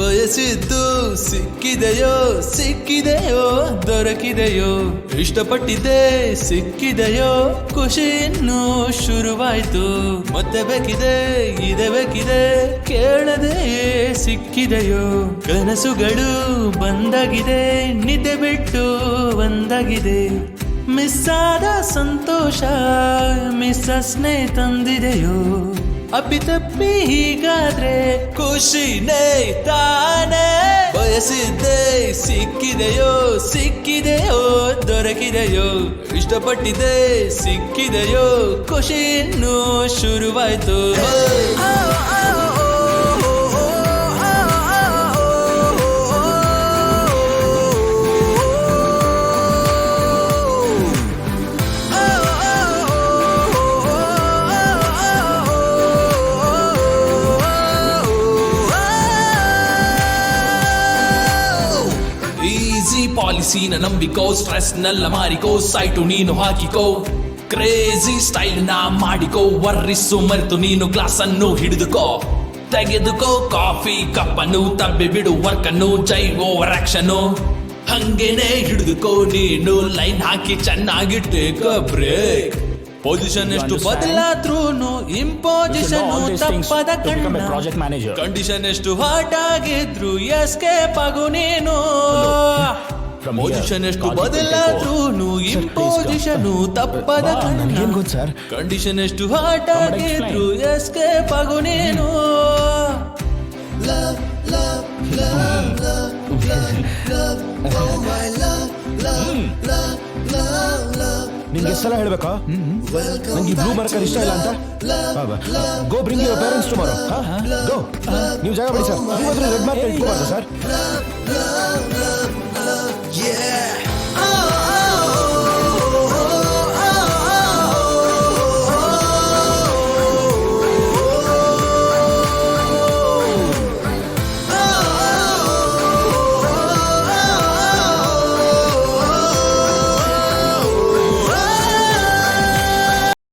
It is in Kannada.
ಬಯಸಿದ್ದು ಸಿಕ್ಕಿದೆಯೋ ಸಿಕ್ಕಿದೆಯೋ, ದೊರಕಿದೆಯೋ, ಇಷ್ಟಪಟ್ಟಿದ್ದೆ ಸಿಕ್ಕಿದೆಯೋ, ಖುಷಿ ಇನ್ನೂ ಶುರುವಾಯ್ತು. ಮತ್ತೆ ಬೇಕಿದೆ, ಇದೆ ಬೇಕಿದೆ, ಕೇಳದೆ ಸಿಕ್ಕಿದೆಯೋ. ಕನಸುಗಳು ಬಂದಾಗಿದೆ, ನಿದ್ದೆ ಬಿಟ್ಟು ಬಂದಾಗಿದೆ. ಮಿಸ್ಸಾದ ಸಂತೋಷ ಮಿಸ್ಸಸ್ನೇ ತಂದಿದೆಯೋ. ಅಪ್ಪಿತಪ್ಪಿ ಹೀಗಾದ್ರೆ ಖುಷಿನೇ ತಾನೆ. ಬಯಸಿದ್ದೆ ಸಿಕ್ಕಿದೆಯೋ ಸಿಕ್ಕಿದೆಯೋ ದೊರಕಿದೆಯೋ ಇಷ್ಟಪಟ್ಟಿದೆ ಸಿಕ್ಕಿದೆಯೋ ಖುಷಿ ಇನ್ನೂ ಶುರುವಾಯ್ತು ಈಸಿ ಪಾಲಿಸಿನ ನಂಬಿಕೋ ಸ್ಟ್ರೆಸ್ ನೆಲ್ಲ ಮಾರಿಕೋ ಸೈಟು ನೀನು ಹಾಕಿಕೋ. ಕ್ರೇಜಿ ಸ್ಟೈಲ್ನ ಮಾಡಿಕೋ ವರ್ರಿಸು ಮರೆತು ನೀನು ಗ್ಲಾಸ್ ಅನ್ನು ಹಿಡಿದುಕೋ. ತೆಗೆದುಕೋ ಕಾಫಿ ಕಪ್ಪನ್ನು ತಬ್ಬಿ ಬಿಡು ವರ್ಕ್ ಅನ್ನು, ಜೈ ಓವರ್ ಆಕ್ಷನ್ ಹಂಗೇನೆ ಹಿಡಿದುಕೋ, ನೀನು ಲೈನ್ ಹಾಕಿ ಚೆನ್ನಾಗಿ ಟೇಕ್ ಬ್ರೇಕ್ ಪೊಸಿಷನ್ ಎಷ್ಟು? ಬದಲಾದ್ರೂ ಇಂಪೋಸಿಷನ್ ತಪ್ಪದ ಕಣ್ಣ project manager. ಕಂಡೀಷನ್ ಎಷ್ಟು ಹಾಟ್ ಆಗಿದ್ರು ಎಸ್ಕೇಪ್ ಆಗು ನೀನು ಪೊಸಿಷನ್ ಎಷ್ಟು ಬದಲಾದ್ರೂ ಇಂಪೋಸಿಷನ್ ತಪ್ಪದ sir? ಕಂಡೀಷನ್ ಎಷ್ಟು ಹಾಟ್ ಆಗಿದ್ರು ಎಸ್ಕೇಪ್ ಆಗು ನೀನು ನಿನ್ಗೆ ಎಷ್ಟೆಲ್ಲ ಹೇಳ್ಬೇಕಾ? ನಂಗೆ ಬ್ಲೂ ಮಾರ್ಕರ್ ಇಷ್ಟ ಇಲ್ಲ ಅಂತ. Go bring your parents tomorrow go ನೀವು ಜಾಗ ಬಿಡಿ ಸರ್ ರೆಡ್ ಮಾರ್ಕ್ ಇಟ್ಕೋಬಾರ್ದು ಸರ್